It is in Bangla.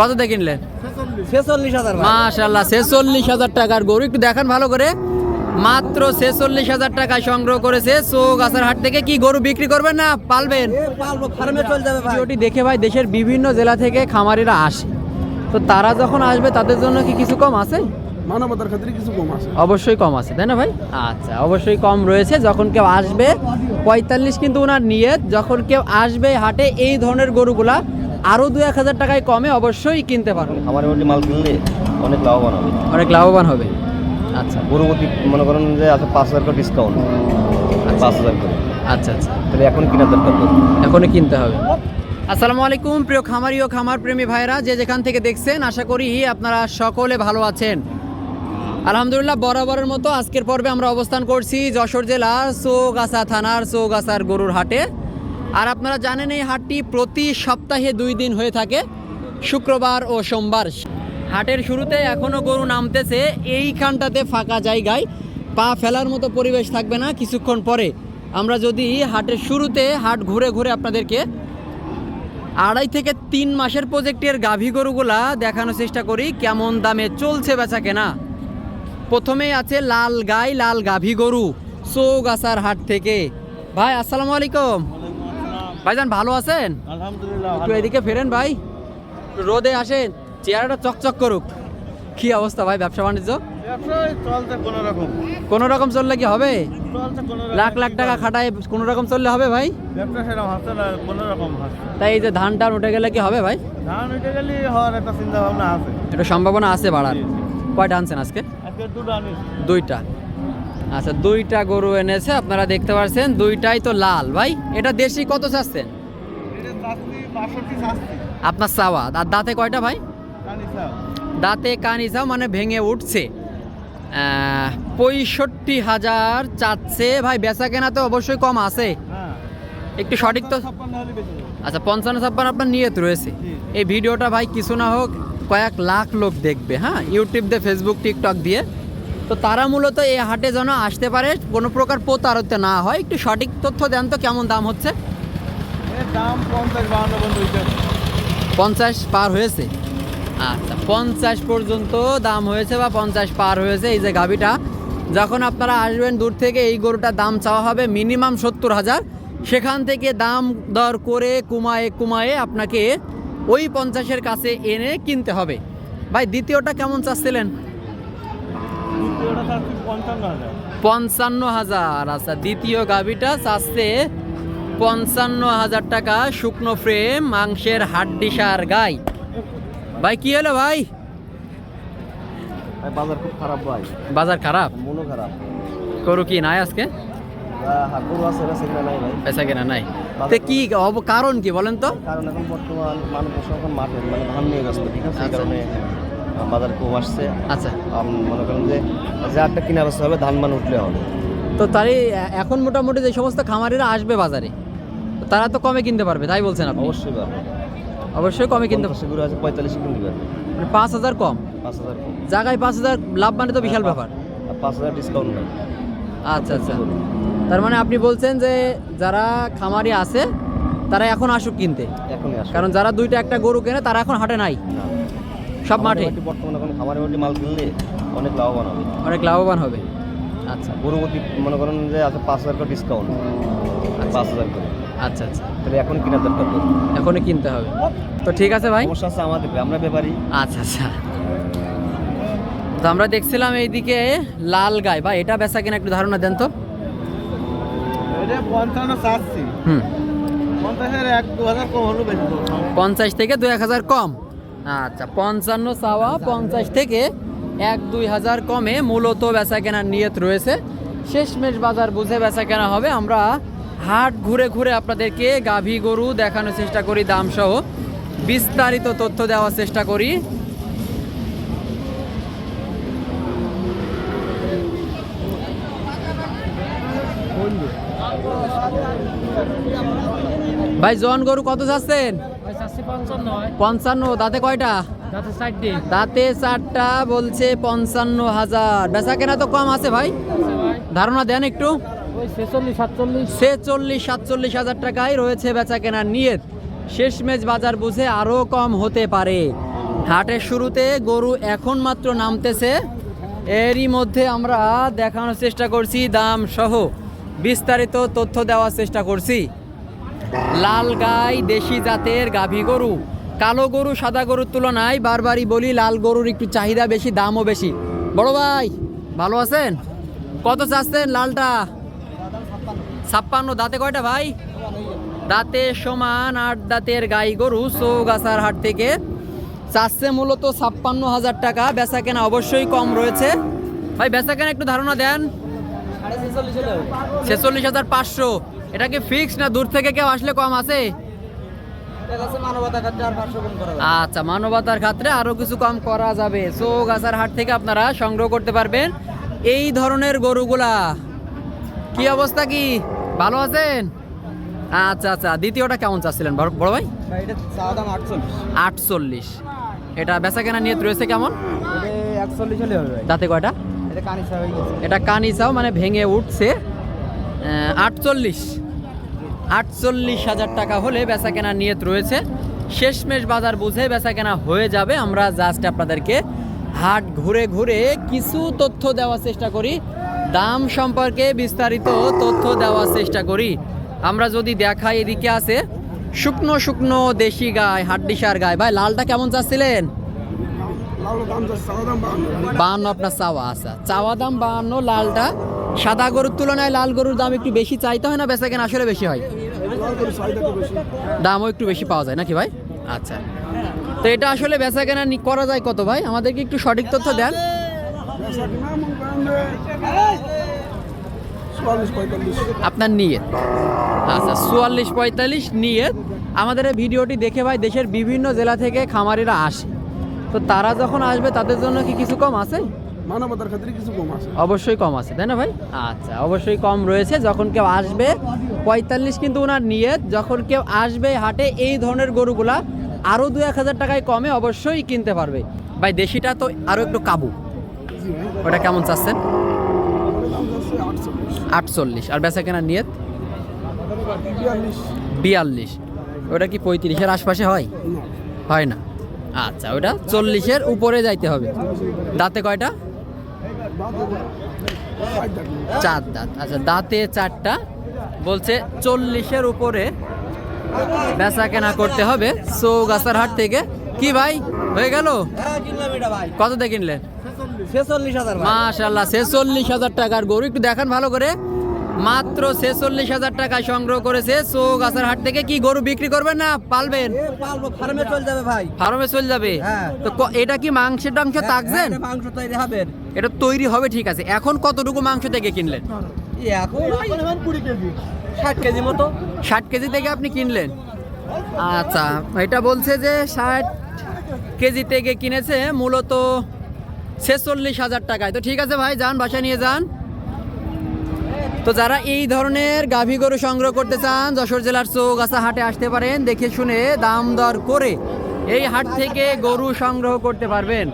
কত দিয়ে কিনলেন ছেচল্লিশ। হাজার মাশাল্লাহ ছেচল্লিশ হাজার টাকার গরু। একটু দেখান ভালো করে। মাত্র ছেচল্লিশ হাজার টাকায় সংগ্রহ করেছে সো গাছের হাট থেকে কি গরু বিক্রি করবেন না পালবেন? এ পালবো ফার্মে চলে যাবে ভাই। ভিডিওটি দেখে ভাই দেশের বিভিন্ন জেলা থেকে খামারিরা আসে। তো তারা যখন আসবে তাদের জন্য কি কিছু কম আছে? মানবতার ক্ষেত্রে কিছু কম আছে। অবশ্যই কম আছে তাই না ভাই? আচ্ছা অবশ্যই কম রয়েছে। যখন কেউ আসবে পঁয়তাল্লিশ কিন্তু ওনার নিয়ত যখন কেউ আসবে হাটে এই ধরনের গরুগুলা আরও দু এক হাজার টাকায় কমে অবশ্যই কিনতে পারবে আমার মোটামুটি মাল কিনলে অনেক লাভবান হবে। অনেক লাভবান হবে। আচ্ছা গরুপতি মনে করেন যে আছে পাঁচ হাজার করে ডিসকাউন্ট পাঁচ হাজার করে। আচ্ছা আচ্ছা। তাহলে এখন কিনার দরকার এখনই কিনতে হবে। আসসালামু আলাইকুম প্রিয় খামারি ও খামার প্রেমী ভাইরা যে যেখান থেকে দেখছেন আশা করি আপনারা সকলে ভালো আছেন। আলহামদুলিল্লাহ বরাবরের মতো আজকের পর্বে আমরা অবস্থান করছি যশোর জেলার চৌগাছা থানার চৌগাছার গরুর হাটে। আর আপনারা জানেন এই হাটটি প্রতি সপ্তাহে দুই দিন হয়ে থাকে, শুক্রবার ও সোমবার। হাটের শুরুতে এখনও গরু নামতেছে, এইখানটাতে ফাঁকা জায়গায়, পা ফেলার মতো পরিবেশ থাকবে না কিছুক্ষণ পরে। আমরা যদি হাটের শুরুতে হাট ঘুরে ঘুরে আপনাদেরকে আড়াই থেকে তিন মাসের প্রজেক্টের গাভী গরুগুলা দেখানোর চেষ্টা করি, কেমন দামে চলছে বেচা কেনা। প্রথমেই আছে লাল গাই, লাল গাভী গরু, চৌগাছার হাট থেকে। ভাই, আসসালামু আলাইকুম। ভাইজান ভালো আছেন? আলহামদুলিল্লাহ একটু এদিকে ফেরেন ভাই। রোদে আসেন চেহারাটা চকচক করুক। কি অবস্থা ভাই ব্যবসা বাণিজ্য? কোনো রকম। চললে কি হবে? লাখ লাখ টাকা খাটায় কোনো রকম চললে হবে ভাই? তাই এই যে ধান টান উঠে গেলে কি হবে ভাই? ধান উঠে গেলে হওয়ার একটা চিন্তা ভাবনা আছে। এটা সম্ভাবনা আছে বাড়ার। কয়টা আনছেন আজকে? দুইটা। আচ্ছা দুইটা গরু এনেছে আপনারা দেখতে পাচ্ছেন দুইটাই তো লাল। ভাই এটা দেশি কত চাচ্ছেন? আপনার চাওয়া। আর দাঁতে কয়টা ভাই? দাঁতে কানিসাও মানে ভেঙে উঠছে। পঁয়ষট্টি হাজার চাচ্ছে। ভাই বেচা কেনা তো অবশ্যই কম আছে। হ্যাঁ। একটু সঠিক তো। আচ্ছা পঞ্চান্ন ছাপ্পান্ন আপনার নিয়ত রয়েছে। এই ভিডিওটা ভাই কিছু না হোক কয়েক লাখ লোক দেখবে হ্যাঁ? ইউটিউব দিয়ে ফেসবুক টিকটক দিয়ে। তো তারা মূলত এই হাটে যেন আসতে পারে কোনো প্রকার প্রতারতে না হয়। একটু সঠিক তথ্য দেন তো কেমন দাম হচ্ছে? দাম পঞ্চাশ বাহান্ন পঞ্চাশ পার হয়েছে? আচ্ছা পঞ্চাশ পর্যন্ত দাম হয়েছে বা পঞ্চাশ পার হয়েছে এই যে গাভিটা। যখন আপনারা আসবেন দূর থেকে এই গরুটার দাম চাওয়া হবে মিনিমাম সত্তর হাজার। সেখান থেকে দাম দর করে কুমায়ে কুমায়ে আপনাকে ওই পঞ্চাশের কাছে এনে কিনতে হবে। ভাই দ্বিতীয়টা কেমন চাচ্ছিলেন? পঞ্চান্ন হাজার। আচ্ছা দ্বিতীয় গাভিটা চাচ্ছে পঞ্চান্ন হাজার টাকা শুকনো ফ্রেম মাংসের হাড্ডি সার গাই। ভাই কি হলো ভাই? বাজার খুব খারাপ ভাই। বাজার খারাপ? মনও খারাপ। গরু কি নাই আজকে? পেশা কেনা নাই তো কি অব- কারণ কি বলেন তো? কারণ এখন বর্তমান মানুষ এখন মাঠে মানে ধান নিয়ে ব্যস্ত ঠিক আছে। কারণে বাজার কম আসছে। আচ্ছা। মনে করেন যে আটটা কিনা ব্যস্ত হবে ধান মান উঠলে হবে। তো তারই এখন মোটামুটি যে সমস্ত খামারিরা আসবে বাজারে তারা তো কমে কিনতে পারবে তাই বলছেন আপনি? অবশ্যই পারবে। অবশ্যই কমে কিনতে পঞ্চাশে গরু আছে পঁয়তাল্লিশে কিনতে পারবে মানে পাঁচ হাজার কম? পাঁচ হাজার কম। জায়গায় পাঁচ হাজার লাভ মানে তো বিশাল ব্যাপার। আর পাঁচ হাজার ডিসকাউন্ট নাই আচ্ছা আচ্ছা। তার মানে আপনি বলছেন যে যারা খামারি আছে তারা এখন আসুক কিনতে? এখনই আসে কারণ যারা দুইটা একটা গরু কেনে তারা এখন হাটে নাই। সব মাঠে? বর্তমানে এখন খামারের বাড়ি মাল কিনলে অনেক লাভবান হবে। অনেক লাভবান হবে? আচ্ছা। গরুপতি মনে করেন যে আছে পাঁচ হাজার করে ডিসকাউন্ট পাঁচ হাজার করে। আচ্ছা আচ্ছা। তাহলে এখন কিনার দরকার এখনই কিনতে হবে। তো ঠিক আছে ভাই? সমস্যা আছে আমাদের আমরা ব্যাপারী। আচ্ছা আচ্ছা। তো আমরা দেখছিলাম এইদিকে লাল গায় বা এটা বেচা কিনা একটু ধারণা দেন তো। পঞ্চাশ থেকে দু এক হাজার কম। আচ্ছা পঞ্চান্ন চাওয়া পঞ্চাশ থেকে এক দুই হাজার কমে মূলত বেচা কেনার নিয়ত রয়েছে। শেষমেশ বাজার বুঝে বেচা কেনা হবে। আমরা হাট ঘুরে ঘুরে আপনাদেরকে গাভী গরু দেখানোর চেষ্টা করি দাম সহ বিস্তারিত তথ্য দেওয়ার চেষ্টা করি। ভাই, জন গরু কত যাচ্ছেন? পঞ্চান্ন দাঁতে কয়টা? দাঁতে চারটা। বলছে পঞ্চান্ন হাজার। বেচা কেনা তো কম আছে ভাই। ধারণা দেন একটু। ছেচল্লিশ সাতচল্লিশ। হাজার টাকায় রয়েছে বেচা কেনার নিয়ত। শেষমেশ বাজার বুঝে আরও কম হতে পারে। হাটের শুরুতে গরু এখন মাত্র নামতেছে। এরই মধ্যে আমরা দেখানোর চেষ্টা করছি দাম সহ। বিস্তারিত তথ্য দেওয়ার চেষ্টা করছি। লাল গাই দেশি জাতের গাভী গরু। কালো গরু, সাদা গরুর তুলনায় বারবারই বলি লাল গরুর একটু চাহিদা বেশি, দামও বেশি। বড় ভাই, ভালো আছেন? কত চাচ্ছেন লালটা? ছাপ্পান্ন, দাঁতে কয়টা ভাই? দাঁতে সমান আট দাঁতের গাই গরু, চৌগাছার হাট থেকে। চাচ্ছে মূলত ছাপ্পান্ন হাজার টাকা, বেচা কেনা অবশ্যই কম রয়েছে। ভাই, বেচা কেনা একটু ধারণা দেন। ছেচল্লিশ হাজার পাঁচশো। এটা কি ফিক্স না দূর থেকে কেউ আসলে কম আছে? আচ্ছা মানবতার খাত্রে আরও কিছু কম করা যাবে। চৌগাছার হাট থেকে আপনারা সংগ্রহ করতে পারবেন এই ধরনের গরুগুলা। কি অবস্থা কি? ভালো আছেন? আচ্ছা আচ্ছা দ্বিতীয়টা কেমন চাচ্ছিলেন? বড় ভাই? আটচল্লিশ। এটা বেচা কেনা নিয়ত রয়েছে কেমন? একচল্লিশ হলে হবে ভাই। কয়টা? এটা কানিসাও মানে ভেঙে উঠছে। আটচল্লিশ। আটচল্লিশ হাজার টাকা হলে বেচা কেনা নিয়ত রয়েছে। শেষমেশ বাজার বুঝে বেচা কেনা হয়ে যাবে। আমরা জাস্ট আপনাদেরকে হাট ঘুরে ঘুরে কিছু তথ্য দেওয়ার চেষ্টা করি। দাম সম্পর্কে বিস্তারিত তথ্য দেওয়ার চেষ্টা করি। আমরা যদি দেখাই এদিকে আছে, শুকনো শুকনো দেশি গায়ে হাড্ডিসার গায় ভাই, লালটা কেমন চাচ্ছিলেন লাল দাম যাচ্ছে চাওয়া দাম বাহান্ন আপনার চাওয়া আছে। চাওয়া দাম বাহান্ন, লালটা সাদা গরুর তুলনায় লাল গরুর দাম একটু বেশি চাইতে হয় না, বেচা কেনা আসলে বেশি হয়? দামও একটু বেশি পাওয়া যায় নাকি ভাই? আচ্ছা। তো এটা আসলে বেচা কেনা করা যায় কত ভাই? আমাদেরকে একটু সঠিক তথ্য দেন। আপনার নিয়ত। আচ্ছা চুয়াল্লিশ পঁয়তাল্লিশ নিয়ত। আমাদের এই ভিডিওটি দেখে ভাই দেশের বিভিন্ন জেলা থেকে খামারিরা আসে। তো তারা যখন আসবে তাদের জন্য কি কিছু কম আছে? মানবতার খাতিরে কিছু কম আছে। অবশ্যই কম আছে তাই না ভাই? আচ্ছা অবশ্যই কম রয়েছে। যখন কেউ আসবে পঁয়তাল্লিশ কিন্তু ওনার নিয়ত যখন কেউ আসবে হাটে এই ধরনের গরুগুলা আরও দু এক হাজার টাকায় কমে অবশ্যই কিনতে পারবে। ভাই দেশিটা তো আরও একটু কাবু। ওটা কেমন চাচ্ছেন? আটচল্লিশ। আর বেচা কেনার নিয়ত? বিয়াল্লিশ। ওটা কি পঁয়ত্রিশের আশপাশে হয়? হয় না। আচ্ছা ওটা চল্লিশের উপরে যাইতে হবে। দাঁতে কয়টা? চার দাঁত। আচ্ছা দাঁতে চারটা। বলছে চল্লিশের উপরে বেচা কেনা করতে হবে। চৌগাছার হাট থেকে। কি ভাই হয়ে গেল? হ্যাঁ কিনলাম কত দিয়ে কিনলেন? ছেচল্লিশ। হাজার মাশাল্লাহ ছেচল্লিশ হাজার টাকার গরু। একটু দেখান ভালো করে। মাত্র ছেচল্লিশ হাজার টাকায় সংগ্রহ করেছে। চৌগাছার হাট থেকে কি গরু বিক্রি করবেন না পালবেন? ফার্মে চলে যাবে ভাই। ফার্মে চলে যাবে? হ্যাঁ। তো এটা কি মাংসের টাংস তাকছেন এটা মাংস তৈরি হবে। এটা তৈরি হবে ঠিক আছে। এখন কতটুকু মাংস থেকে কিনলেন? এখন কেজি। ষাট কেজি মতো। ষাট কেজি থেকে আপনি কিনলেন? আচ্ছা এটা বলছে যে ষাট কেজি থেকে কিনেছে মূলত ছেচল্লিশ হাজার টাকায়। তো ঠিক আছে ভাই যান বাসায় নিয়ে যান। তো যারা এই ধরনের গাভী গরু সংগ্রহ করতে চান, যশোর জেলার চৌগাছা হাটে আসতে পারেন, দেখে শুনে দাম দর করে এই হাট থেকে গরু সংগ্রহ করতে পারবেন।